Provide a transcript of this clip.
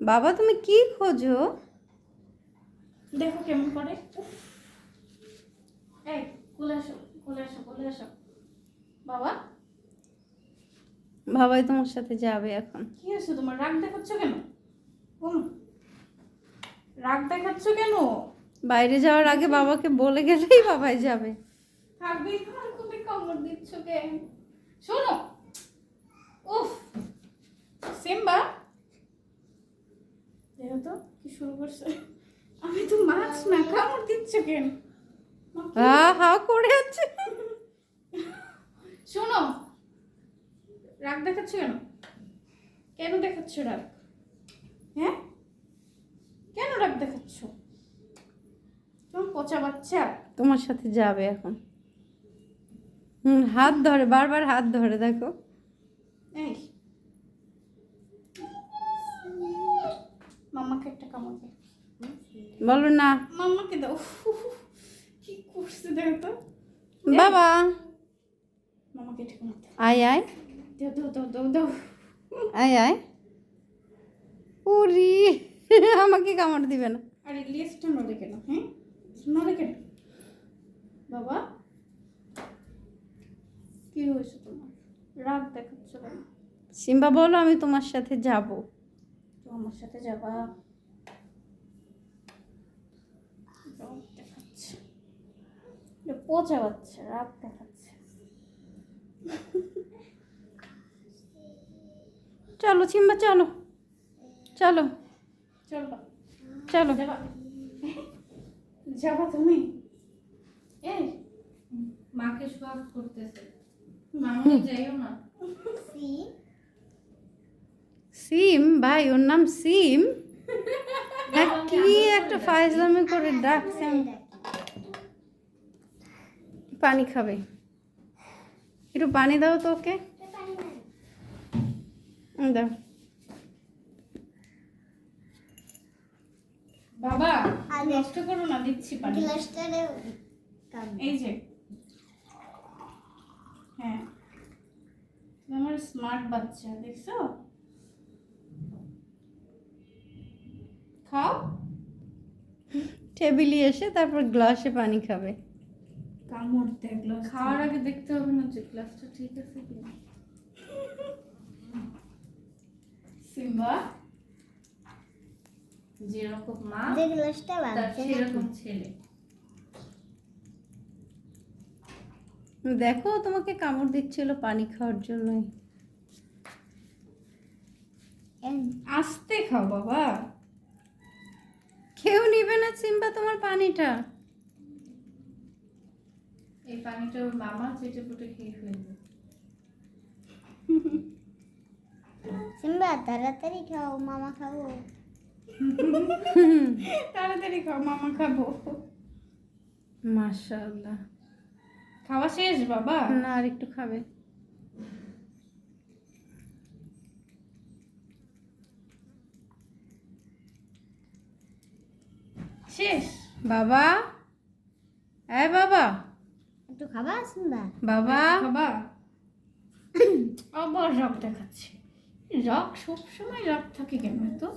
বাবা তুমি কি খোঁজো? দেখো কেমন করে। এই কোলে আসো কোলে আসো কোলে আসো। বাবা? বাবাই তোমার সাথে যাবে এখন। কি হয়েছে তোমার? রাগ দেখাচ্ছ কেন? রাগ দেখাচ্ছ কেন? বাইরে যাওয়ার আগে বাবাকে বলে গেলেই বাবাই যাবে। থাকবি তোমার কোলে কামড় দিচ্ছ কেন? শোনো। উফ সিম্বা দেখো তো? কি শুরু করছে? আমি তো মাছ না কামড় দিচ্ছ কেন? হা হা করে আছে। শোনো রাগ দেখাচ্ছ কেন? কেন দেখাচ্ছ রাগ? হ্যাঁ? কেন রাগ দেখাচ্ছ? তোমার পচা বাচ্চা। তোমার সাথে যাবে এখন। হুম হাত ধরে বারবার হাত ধরে দেখো। এই মাম্মাকে একটা কামড় দে বলো না। মাম্মাকে দাও। কি করছে দেখো তো। বাবা। মামাকে একটা কামড় আয় আয়। দাও দাও দাও দাও দাও। আয় আয়। উরি আমাকে কামড় দিবে না। আরে লেজটা নড়ে কেন? হ্যাঁ? নড়ে কেন? বাবা। কি হয়েছে তোমার? রাগ দেখাচ্ছ কেন? সিম্বা বলো আমি তোমার সাথে যাব। তো আমার সাথে যাবা। রাগ দেখাচ্ছে পচা বাচ্চা রাগ দেখাচ্ছে। চলো সিম্বা চলো। চলো। চল। চলো। যাবা। যাবা তুমি? এই মাকে সব করতেছে। মামনি যাইও না। সিম, ভাই, ওর নাম সিম। কি একটা ফাইজলামি করে ডাকছে। পানি খাবে। একটু পানি দাও তো ওকে। দাও। বাবা, নষ্ট করো না, দিচ্ছি পানি। এই যে। হ্যাঁ। আমার স্মার্ট বাচ্চা, দেখছ? খাও। টেবিলে এসে তারপর গ্লাসে পানি খাবে। কামড় দেখল খাওয়ার আগে দেখতে হবে না যে গ্লাসটা ঠিক আছে কি সিম্বা যেরকম মা গ্লাসটা সেরকম ছেলে। দেখো তোমাকে কামড় দিচ্ছিল পানি খাওয়ার জন্যই। আস্তে খাও বাবা। কেউ নিবে না সিম্বা তোমার পানিটা। এই পানিটা ওর মামা চেটে পুটে খেয়ে ফেলবে। সিম্বা তাড়াতাড়ি খাও মামা খাব। তাড়াতাড়ি খাও মামা খাব। মাশাআল্লাহ। খাওয়া শেষ বাবা? না আর একটু খাবে। শেষ বাবা। এ বাবা। একটু খাবা না বাবা। বাবা আবার রক দেখাচ্ছে রক সবসময় রক থাকে কেন তো?